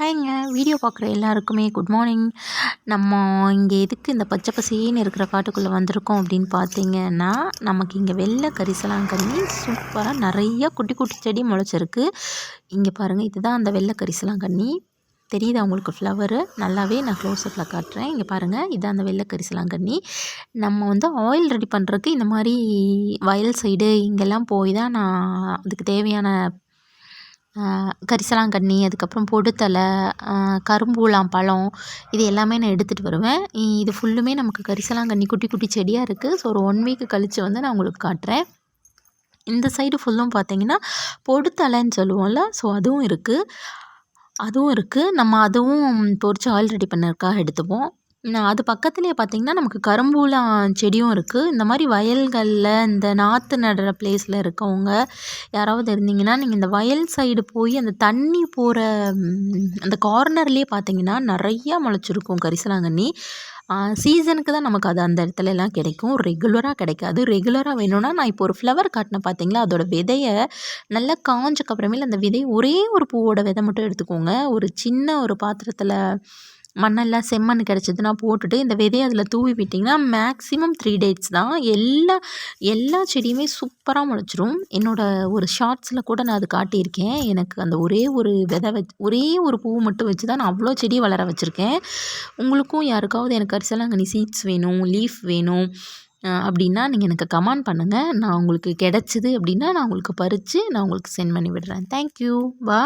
ஹாய்ங்க. Video பார்க்குற எல்லாருக்குமே good morning. நம்ம இங்கே எதுக்கு இந்த பச்சை பசேன்னு இருக்கிற காட்டுக்குள்ளே வந்திருக்கோம் அப்படின்னு பார்த்தீங்கன்னா நமக்கு இங்கே வெள்ளை கரிசலாங்கண்ணி சூப்பராக நிறைய குட்டி குட்டி செடி முளைச்சிருக்கு. இங்கே பாருங்கள் இதுதான் அந்த வெள்ளை கரிசலாங்கண்ணி. தெரியுது அவங்களுக்கு ஃப்ளவரு நல்லாவே நான் க்ளோஸ்அப்பில் காட்டுறேன். இங்கே பாருங்கள் இதான் அந்த வெள்ளை கரிசலாங்கண்ணி. நம்ம வந்து ஆயில் ரெடி பண்ணுறதுக்கு இந்த மாதிரி வயல் சைடு இங்கெல்லாம் போய் தான் நான் அதுக்கு தேவையான கரிசலாங்கண்ணி அதுக்கப்புறம் பொடுத்தலை கரும்பூலாம் பழம் இது எல்லாமே நான் எடுத்துகிட்டு வருவேன். இது ஃபுல்லுமே நமக்கு கரிசலாங்கண்ணி குட்டி குட்டி செடியாக இருக்குது ஸோ ஒரு ஒன் வீக் கழித்து வந்து நான் உங்களுக்கு காட்டுறேன். இந்த சைடு ஃபுல்லும் பார்த்தீங்கன்னா பொடுத்தலைன்னு சொல்லுவோம்ல ஸோ அதுவும் இருக்குது அதுவும் இருக்குது நம்ம அதுவும் பொறிச்சு ஆயில் ரெடி பண்ணதுக்காக எடுத்துப்போம். அது பக்கத்துலேயே பார்த்திங்கன்னா நமக்கு கரும்பூலாம் செடியும் இருக்குது இந்த மாதிரி வயல்களில் இந்த நாற்று நடுற பிளேஸில் இருக்கவங்க யாராவது இருந்தீங்கன்னா நீங்கள் இந்த வயல் சைடு போய் அந்த தண்ணி போகிற அந்த கார்னர்லேயே பார்த்தீங்கன்னா நிறையா முளைச்சிருக்கும் கரிசலாங்கண்ணி. சீசனுக்கு தான் நமக்கு அது அந்த இடத்துல எல்லாம் கிடைக்கும். ரெகுலராக கிடைக்காது. ரெகுலராக வேணும்னா நான் இப்போ ஒரு ஃப்ளவர் காட்டினேன் பார்த்தீங்களா? அதோட விதையை நல்லா காஞ்சக்கப்புறமேல அந்த விதை ஒரே ஒரு பூவோட விதை மட்டும் எடுத்துக்கோங்க. ஒரு சின்ன ஒரு பாத்திரத்தில் மண்ணெல்லாம் செம்மண் கிடச்சிதுன்னா போட்டுட்டு இந்த விதையை அதில் தூவி விட்டிங்கன்னா மேக்ஸிமம் த்ரீ டேட்ஸ் தான். எல்லா எல்லா செடியுமே சூப்பராக முளைச்சிரும். என்னோடய ஒரு ஷார்ட்ஸில் கூட நான் அது காட்டியிருக்கேன். எனக்கு அந்த ஒரே ஒரு விதை வச்சு ஒரே ஒரு பூ மட்டும் வச்சு தான் நான் அவ்வளோ செடி வளர வச்சுருக்கேன். உங்களுக்கும் யாருக்காவது எனக்கு அரிசலாங்கண்ணி சீட்ஸ் வேணும் லீஃப் வேணும் அப்படின்னா நீங்கள் எனக்கு கமெண்ட் பண்ணுங்கள் நான் உங்களுக்கு கிடச்சிது அப்படின்னா நான் உங்களுக்கு பறித்து நான் உங்களுக்கு சென்ட் பண்ணி விடுறேன். தேங்க்யூ பா